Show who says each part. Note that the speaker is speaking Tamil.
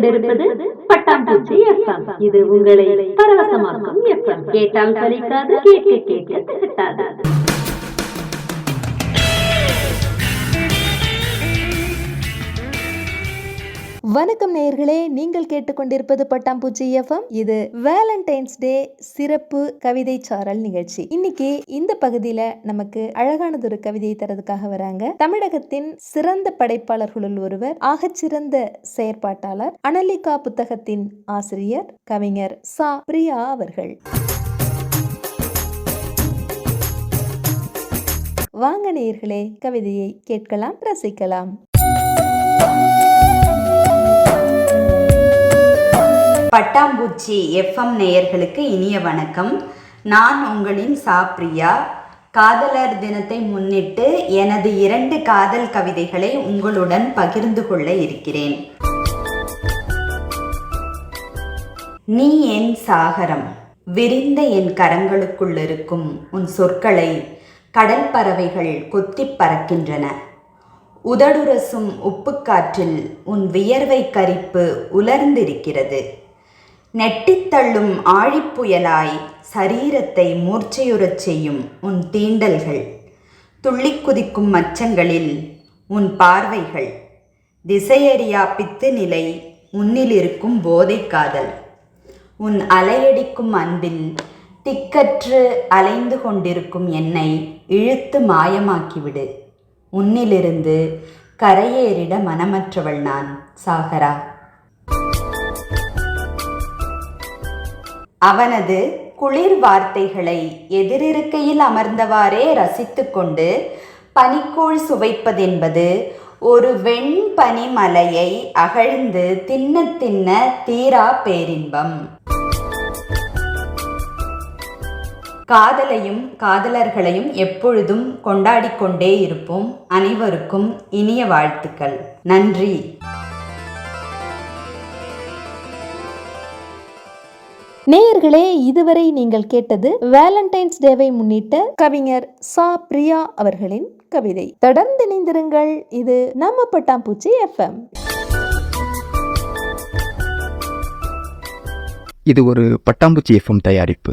Speaker 1: கொண்டிருப்பது பட்டாம்பூச்சி எஃப்எம் இது உங்களை பரவசமாக்கும் எஃப்எம் கேட்டால் சலிக்காது கேட்க கேட்க.
Speaker 2: வணக்கம் நேயர்களே நீங்கள் கேட்டுக்கொண்டிருப்பது பட்டாம்பூச்சி எஃப்எம். இது வேலண்டைன்ஸ் டே சிறப்பு கவிதை சாரல் நிகழ்ச்சி. இன்னைக்கு இந்த பகுதியில நமக்கு அழகானதொரு கவிதையை தரதுக்காக வராங்க. தமிழகத்தின் சிறந்த படைப்பாளர்களுள் ஒருவர் ஆகச்சிறந்த செயற்பாட்டாளர் அனலிகா புத்தகத்தின் ஆசிரியர் கவிஞர் சா. பிரியா அவர்கள். வாங்க நேயர்களே கவிதையை கேட்கலாம் ரசிக்கலாம்.
Speaker 3: பட்டாம்பூச்சி எஃப்எம் நேயர்களுக்கு இனிய வணக்கம். நான் உங்களின் சாப்ரியா காதலர் தினத்தை முன்னிட்டு எனது இரண்டு காதல் கவிதைகளை உங்களுடன் பகிர்ந்து கொள்ள இருக்கிறேன். நீ என் சாகரம் விரிந்த என் கரங்களுக்குள் இருக்கும் உன் சொற்களை கடல் பறவைகள் கொத்திப் பறக்கின்றன. உதடுரசும் உப்புக்காற்றில் உன் வியர்வை கரிப்பு உலர்ந்திருக்கிறது. நெட்டித்தள்ளும் ஆழிப்புயலாய் சரீரத்தை மூர்ச்சையுறச் செய்யும் உன் தீண்டல்கள். துள்ளிக் குதிக்கும் மச்சங்களில் உன் பார்வைகள். திசையறியா பித்து நிலை உன்னிலிருக்கும் போதை போதைக் காதல் உன் அலையடிக்கும் அன்பில் திக்கற்று அலைந்து கொண்டிருக்கும் என்னை இழுத்து மாயமாக்கிவிடு. உன்னிலிருந்து கரையேறிட மனமற்றவள் நான் சாகரா. அவனது குளிர் வார்த்தைகளை எதிரிருக்கையில் அமர்ந்தவாறே ரசித்துக்கொண்டு பனிக்கூழ் சுவைப்பதென்பது ஒரு வெண்பனிமலையை அகழ்ந்து தின்ன தின்ன தீரா பேரின்பம். காதலையும் காதலர்களையும் எப்பொழுதும் கொண்டாடிக்கொண்டே இருப்போம் அனைவருக்கும் இனிய வாழ்த்துக்கள். நன்றி.
Speaker 2: நேயர்களே இதுவரை நீங்கள் கேட்டது வேலண்டைன்ஸ் டேவை முன்னிட்ட கவிஞர் சா. பிரியா அவர்களின் கவிதை. தொடர்ந்து இணைந்திருங்கள். இது நம்ம பட்டாம்பூச்சி எஃப்எம்
Speaker 4: இது ஒரு பட்டாம்பூச்சி எஃப்எம் தயாரிப்பு.